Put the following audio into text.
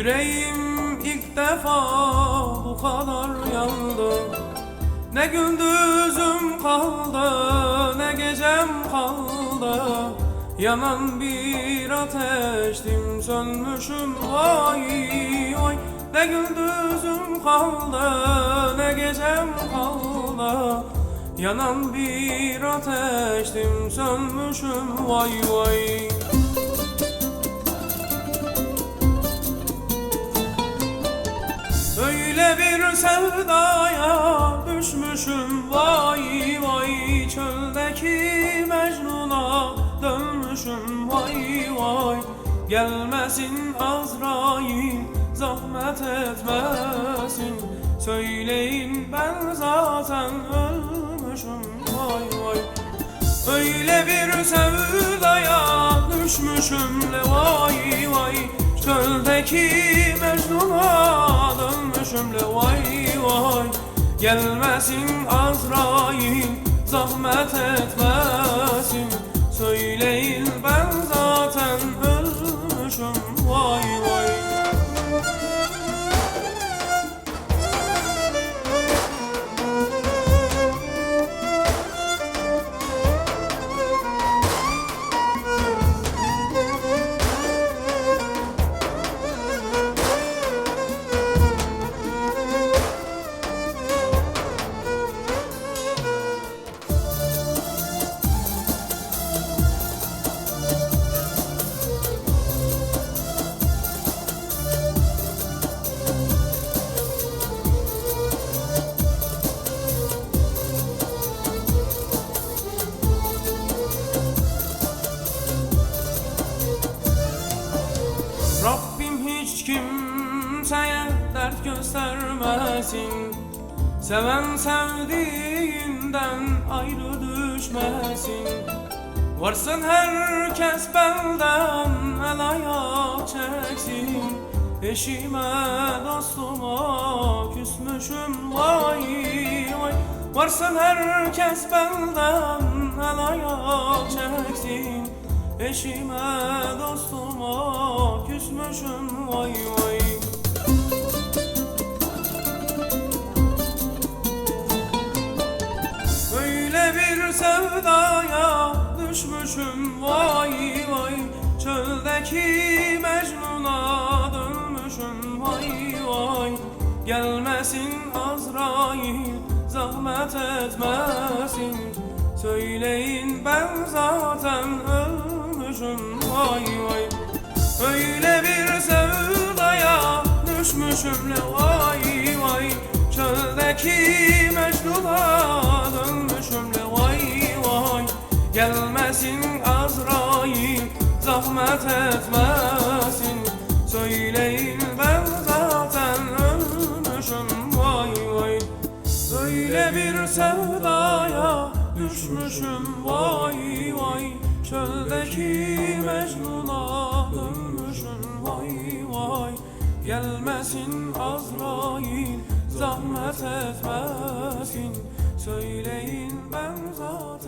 Yüreğim ilk defa bu kadar yandı. Ne gündüzüm kaldı ne gecem kaldı. Yanan bir ateştim sönmüşüm. Vay vay Ne gündüzüm kaldı ne gecem kaldı. Yanan bir ateştim sönmüşüm. Vay vay Bir sevdaya düşmüşüm. Vay vay Çöldeki Mecnun'a dönmüşüm. Vay vay Gelmesin Azrail zahmet etmesin. Söyleyin ben zaten ölmüşüm. Vay vay Öyle bir sevdaya düşmüşüm. Le vay vay Çöldeki Mecnun'a dönmüşüm le vay vay Gelmesin Azrail Rabbim hiç kimseye dert göstermesin. Seven sevdiğinden ayrı düşmesin. Varsın herkes benden el ayak çeksin. Eşime dostuma küsmüşüm vay vay. Varsın herkes benden Eşime dostuma küsmüşüm vay vay. Öyle bir sevdaya düşmüşüm vay vay. Çöldeki Mecnun'a dönmüşüm vay vay. Gelmesin Azrail zahmet etmesin. Söyleyin ben zaten ölmüşüm vay vay. Öyle bir sevdaya düşmüşüm le vay vay. Çöldeki Mecnun'a dönmüşüm le vay vay. Gelmesin Azrail zahmet etmesin. Söyleyin düşmüşüm vay vay. Çöldeki Mecnun'a dönmüşüm vay vay. Gelmesin Azrail zahmet etmesin. Söyleyin ben zaten